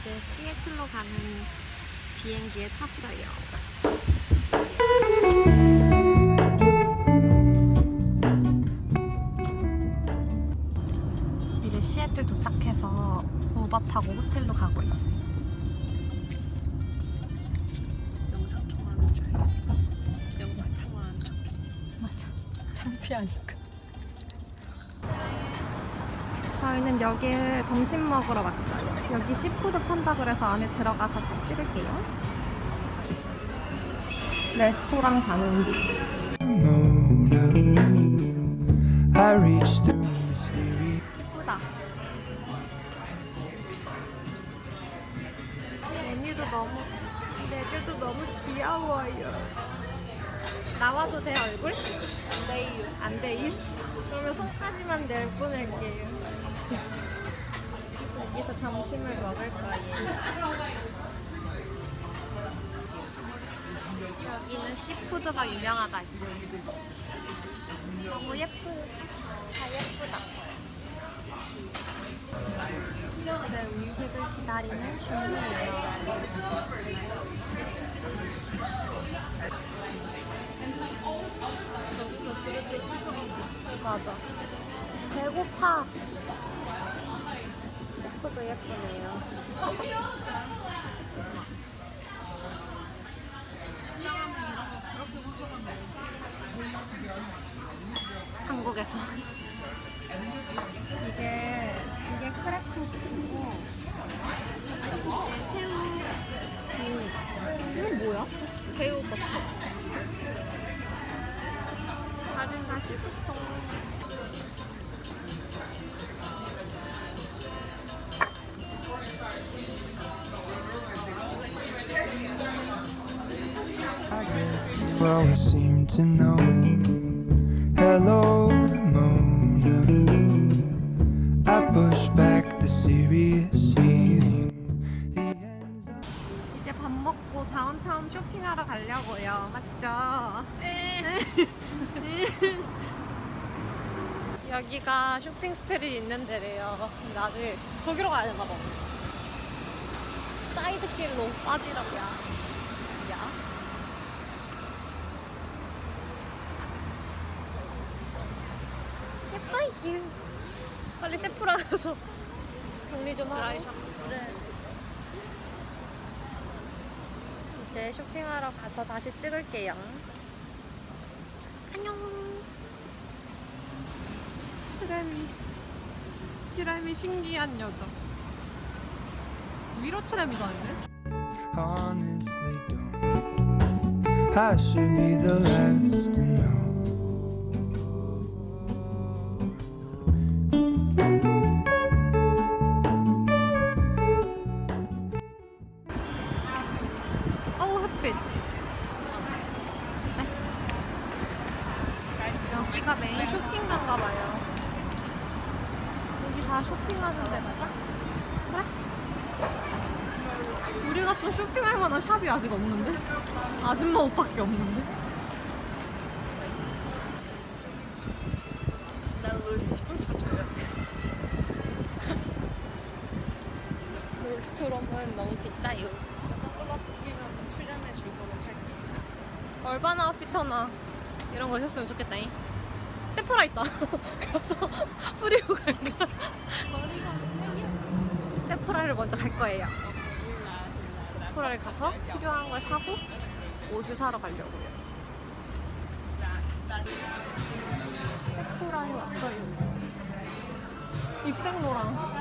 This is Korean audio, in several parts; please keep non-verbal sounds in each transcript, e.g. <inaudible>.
이제 시애틀로 가는 비행기에 탔어요. 이제 시애틀 도착해서 우버 타고 호텔로 가고 있어요. 저희는 여기에 점심 먹으러 왔어요. 여기 시푸드 판다 그래서 안에 들어가서 다 찍을게요. 레스토랑 가는 길. 예쁘다. 메뉴도 너무 메뉴도 너무 귀여워요. 나와도 돼 얼굴? 안 돼요. 안 돼요? 그러면 손까지만 내보낼게요. 여기서 점심을 먹을 거예요. 여기는 시푸드가 유명하다 했어요. 너무 예쁘, 다 예쁘다. 이제 음식을 기다리는 중이에요. 맞아. 배고파. 코도 예쁘네요. 한국에서. 이게 이게 크래커스고 이게 새우 음, 이건 뭐야? 새우 버터 사진 다시 부터 always seem to know. Hello, Mona. I push back the serious feeling. The ends of 이제 밥 먹고 다운타운 쇼핑하러 가려고요 맞죠? 여기가 쇼핑 스트릿 있는 데래요 근데 아직 저기로 가야 되나 봐 사이드 길로 빠지라고요 야 예뻐요 빨리 세프라 가서 정리 좀 하고 드라이샵 그래 이제 쇼핑하러 가서 다시 찍을게요. 안녕. 트램이 트램이 신기한 여자 위로 트램이가 아니네 honestly don't. I should be the last to know. 다 쇼핑하는 데다가 그래? 우리가 또 쇼핑할 만한 샵이 아직 없는데? 아줌마 옷밖에 없는데? 롤스트롬은 너무 비싸요. 선글라스 끼면 출연해 주도록 할게 얼바나 피터나 이런 거 있었으면 좋겠다잉. 세포라 있다. <laughs> 가서 뿌리고 갈까? 세포라를 먼저 갈 거예요. 세포라를 가서 필요한 걸 사고 옷을 사러 가려고요. 세포라에 왔어요. 입생로랑.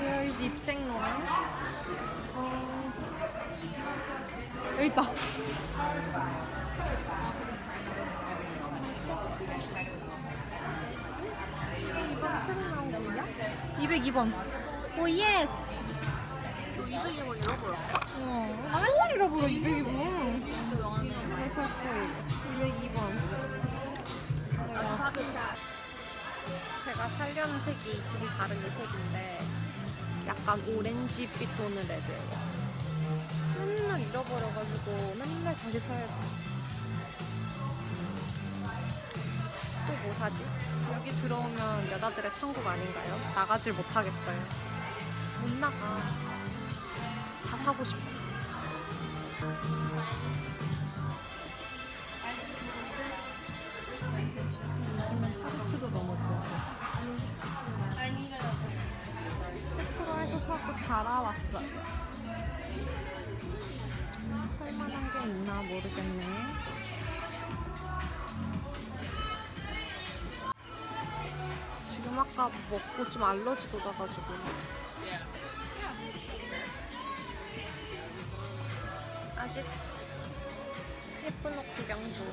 Is 입생로랑. 어... 여기 있다. 이번 새로 나온 거냐? 202번. 오 예스. 너 200이면 잃어버렸어? 어. 나 맨날 잃어버려 202번. 그래서 202번. 제가 살려는 색이 지금 다른 이 색인데 약간 오렌지빛 도는 레드예요. 맨날 잃어버려가지고 맨날 다시 사야 돼. 또 뭐 사지? 여기 들어오면 여자들의 천국 아닌가요? 나가질 못하겠어요. 못 나가. 다 사고 싶어. 타르트도 너무 좋아해. 세트로에서 사고 자라왔어요. 살만한 게 있나 모르겠네. 지금 아까 먹고 좀 알러지 돋아가지고. 아직 예쁜 옷 구경 중.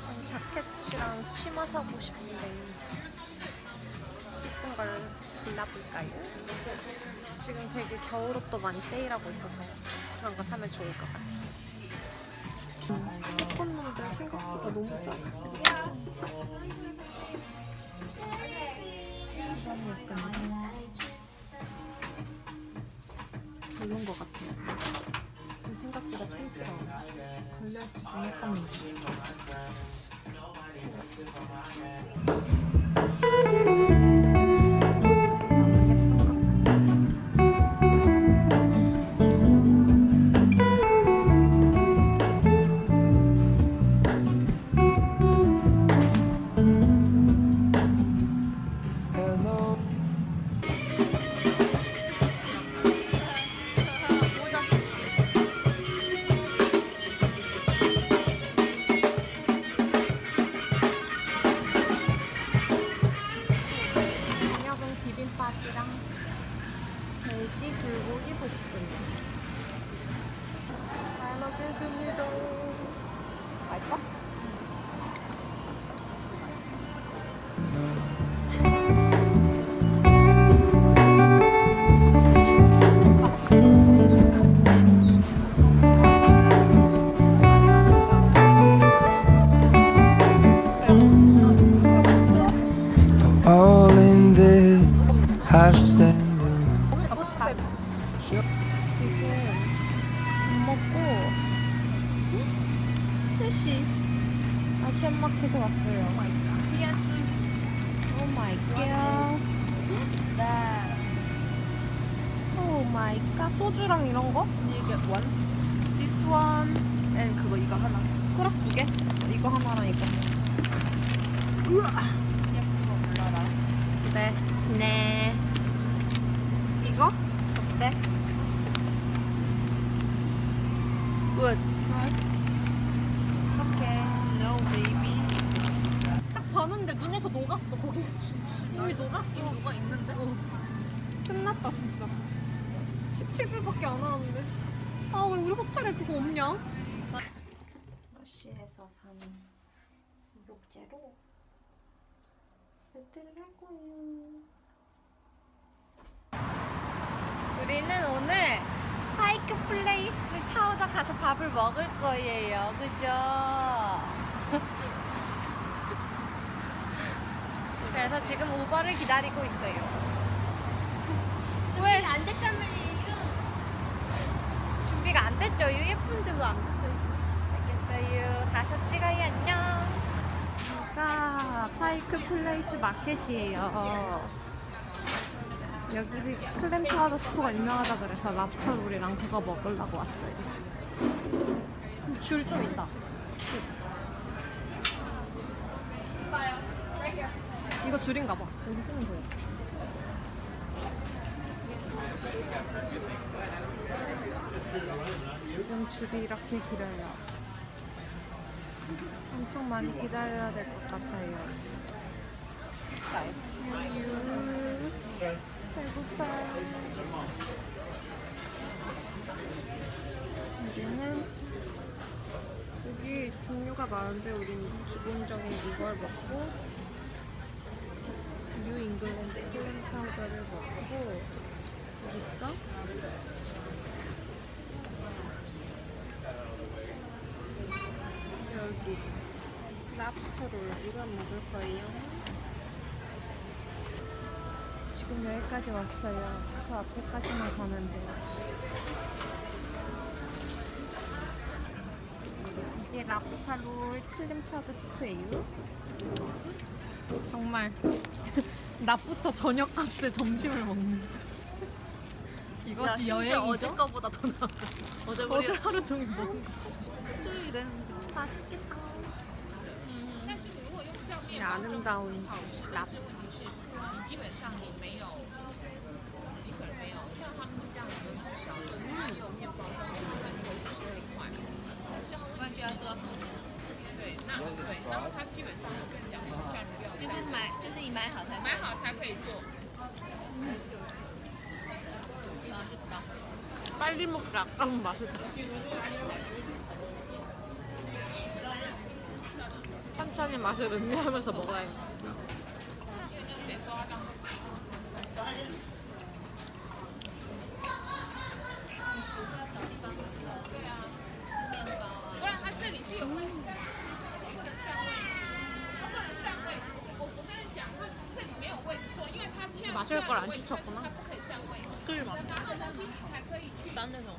전 자켓이랑 치마 사고 싶은데 예쁜 걸 골라볼까요? 지금 되게 겨울옷도 많이 세일하고 있어서 그런 거 사면 좋을 것 같아요. 예쁜 놈들 생각보다 너무 작아. 별론 것 같아요. 좀 생각보다 촌스러워. 걸려있으면 예뻤는데. I stand in. 밥. 지금 밥 먹고 3시 아시안마켓에 왔어요. 오 마이 갓. 오 마이 갓. 소주랑 이런 거? 이게 원? This 그거 이거 하나 그래 두 개? 이거 하나랑 이거. 예쁜 거 몰라라 네. 네. 이거? 어때? Good 이렇게. No baby 딱 눈에서 녹았어 거기. <laughs> 이미 녹았어. 이거 누가 있는데? 끝났다 진짜 17불밖에 안 하는데 아 왜 우리 호텔에 그거 없냐? 러시에서 산 목재로 배틀을 할 거예요 우리는 오늘 파이크 플레이스 차오다 가서 밥을 먹을 거예요 그죠? <laughs> 그래서 지금 우버를 기다리고 있어요 <laughs> 왜? 안 됐단 말이에요 <laughs> 준비가 안 됐죠? 이 예쁜데 왜 안 됐죠? 알겠어요. 가서 찍어요. 안녕. 여기가 파이크 플레이스 마켓이에요. 여기 클램타워드 스토어가 유명하다 그래서 랍스터롤이랑 그거 먹으려고 왔어요. 줄 좀 있다. 이거 줄인가 봐. 여기 쓰면 돼요. 지금 줄이 이렇게 길어요. 엄청 많이 기다려야 될 것 같아요. 우유, 배고파. 여기는 여기 종류가 많은데 우린 기본적인 이걸 먹고 뉴 잉글랜드 클램 차우더를 먹고 여기 있어? 여기 랍스터롤 이건 먹을 거예요. 지금 여기까지 왔어요. 저 앞에까지만 가면 돼요. 랍스타 롤 클램 차드 스프예요. 정말 <laughs> 낮부터 저녁값에 점심을 먹는. 이것이 야, 심지어 여행이죠? 어제 거보다 더 나아. 어제 우리 어제 하루 종일 먹은 거. 토요일엔 맛있겠다. 이 아름다운 랍스타. 你基本上你没有，你可能没有像他们就这样子很小的，它也有面包跟跟一个是十二块， 像问题是对，那对，然后它基本上会跟你讲价你不要就是买，就是你买好才买好才可以做。 빨리 먹자. 아까운 맛있다. 천천히 맛을 음미하면서 먹어야겠다. 마실 걸 안 시켰구나. 그만 난 데서.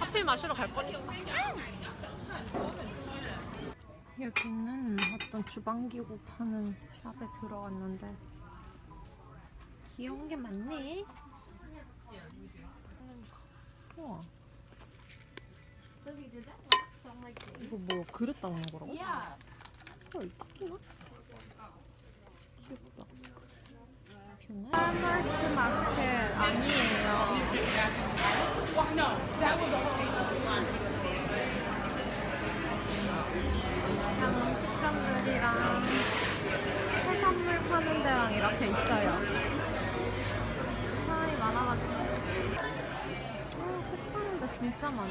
하필 마시러 갈 뻔했어. 여기는 어떤 주방기구 파는 샵에 들어갔는데 귀여운 게 많네. 우와. 이거 뭐 그릇 담는 거라고? 헐, 크기나? 귀엽다. 파머스 마켓 아니에요. 그냥 음식점들이랑 해산물 파는 데랑 이렇게 있어요. 사람이 많아가지고. 어, 코 파는 데 진짜 많아.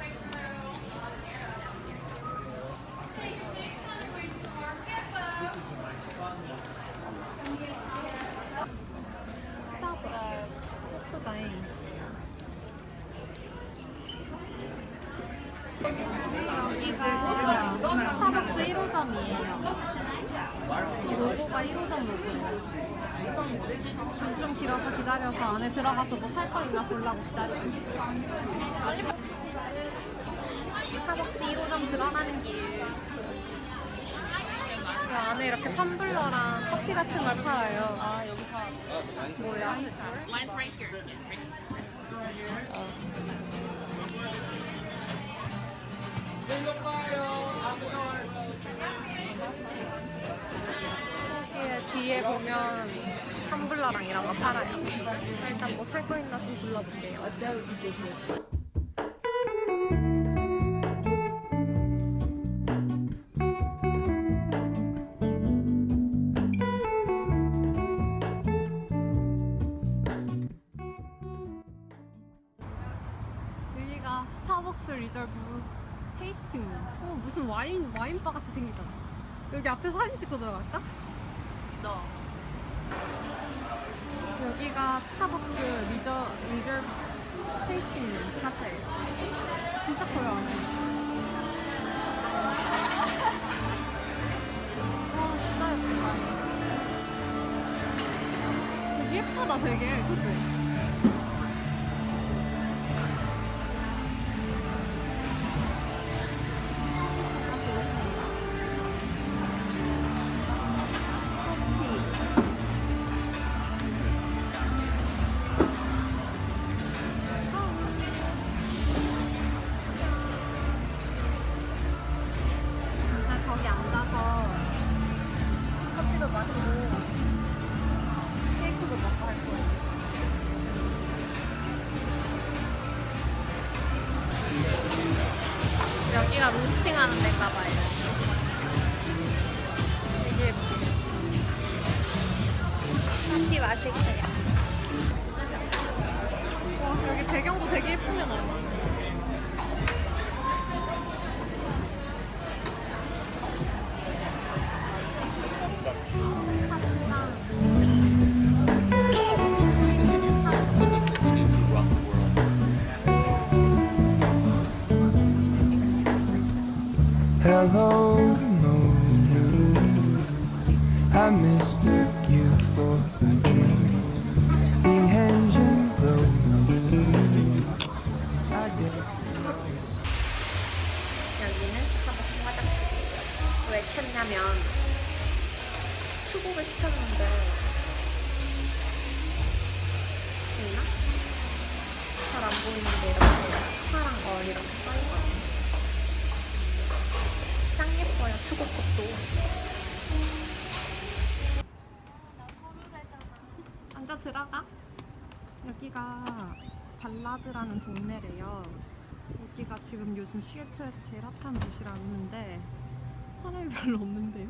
스타벅스. 예쁘다잉. 여기가 스타벅스 1호점이에요. 이 로고가 1호점 로고예요. 좀 길어서 기다려서 안에 들어가서 뭐 살 거 있나 보려고 기다리고. 스타벅스 1호점 들어가는 길. 그 안에 이렇게 텀블러랑 커피 같은 걸 팔아요. 아, 여기 다 뭐야? Mine's right here. Yeah, right here. 여기에 뒤에 보면 텀블러랑 이런 거 팔아요. 일단 뭐 살 거 있나 좀 둘러볼게요. 여기가 스타벅스 리저브 테이스팅. 어 무슨 와인 와인바 같이 생겼다. 여기 앞에 사진 찍고 들어갈까? 너. 여기가 스타벅스 리저 리저 테이스팅 카페. 진짜 커요 안에. 와 진짜 예쁘다. 되게 예쁘다 되게 그치? alone. No, no, I mistook you for a dream. The engine blew. I guess. 여기는 스타벅스 화장실이에요. 왜 켰냐면 투고를 시켰는데. 들어가. 여기가 발라드라는 동네래요. 여기가 지금 요즘 시애틀에서 제일 핫한 도시라는데 사람이 별로 없는데요?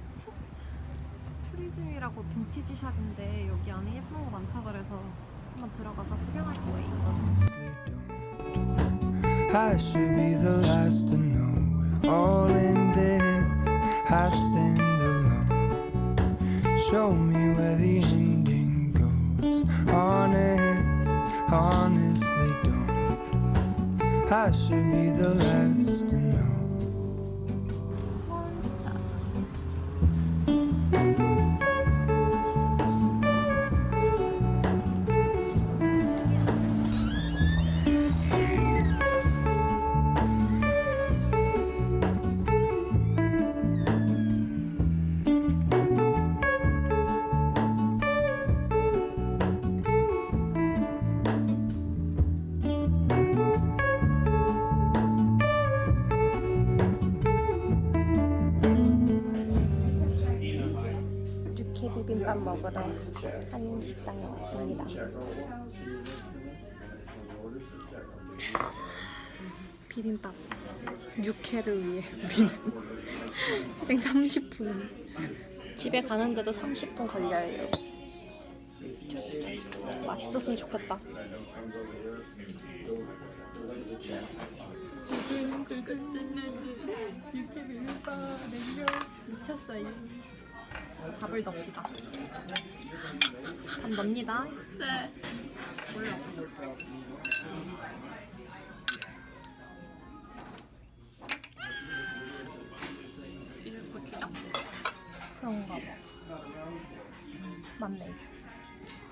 <laughs> 프리즘이라고 빈티지 샵인데 여기 안에 예쁜 거 많다 그래서 한번 들어가서 구경할 거예요. times. Honest, honestly, don't. I should be the last. 식당에 왔습니다. 비빔밥 육회를 위해 우리는 땡 30분 집에 가는데도 30분 걸려요. 맛있었으면 좋겠다. 미쳤어요. 밥을 넣읍시다. 밥 넣습니다. 네. 원래 없어. 이제 고추장? 그런가 봐. 맞네.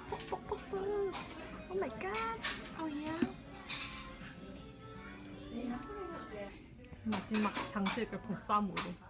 뽀뽀뽀뽀. 오 마이 갓. 어야. 마지막 장식을 보쌈으로.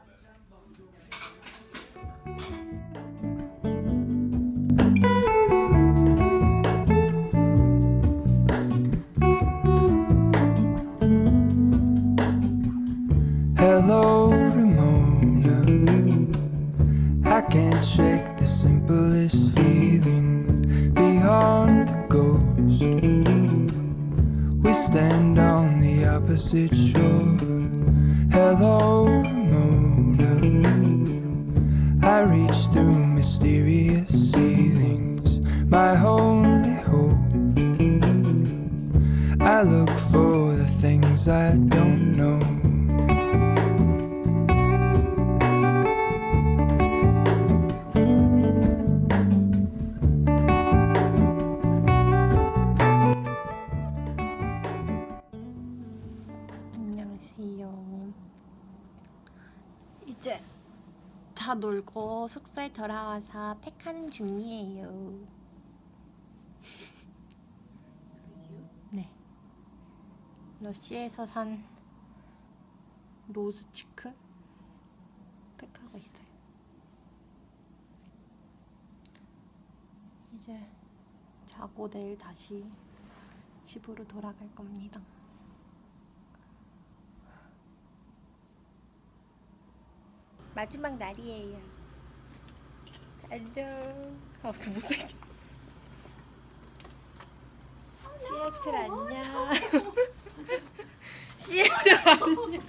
Opposite shore. Hello, Ramona. I reach through mysterious ceilings, my only hope. I look for the things I don't 돌아와서 팩하는 중이에요. 네. 러시에서 산 로즈 치크 팩하고 있어요. 이제 자고 내일 다시 집으로 돌아갈 겁니다. 마지막 날이에요. 안녕. 아, 그 못생겨. 시애틀 안녕. <laughs> 시애틀 안녕.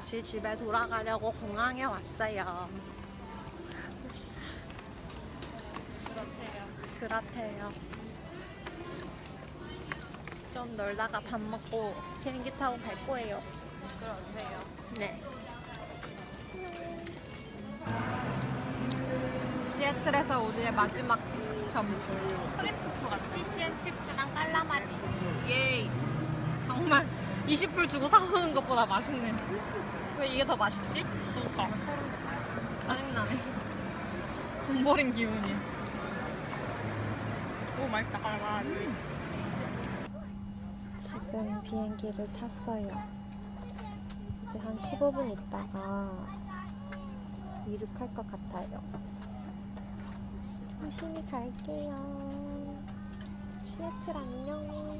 다시 집에 돌아가려고 공항에 왔어요. 그렇대요. 그렇대요. 좀 놀다가 밥 먹고 비행기 타고 갈 거예요. 그렇대요. 네. 시애틀에서 우리의 마지막 점심. 크림스프 같아. 피시앤칩스랑 깔라마니. 예이. 정말 20불 주고 사오는 것보다 맛있네. 왜 이게 더 맛있지? 그러니까. 짜증나네. 돈 버린 기분이. 오 맛있다. 깔라마니. 지금 비행기를 탔어요. 이제 한 15분 있다가 이륙할 것 같아요. 조심히 갈게요. 시애틀 안녕.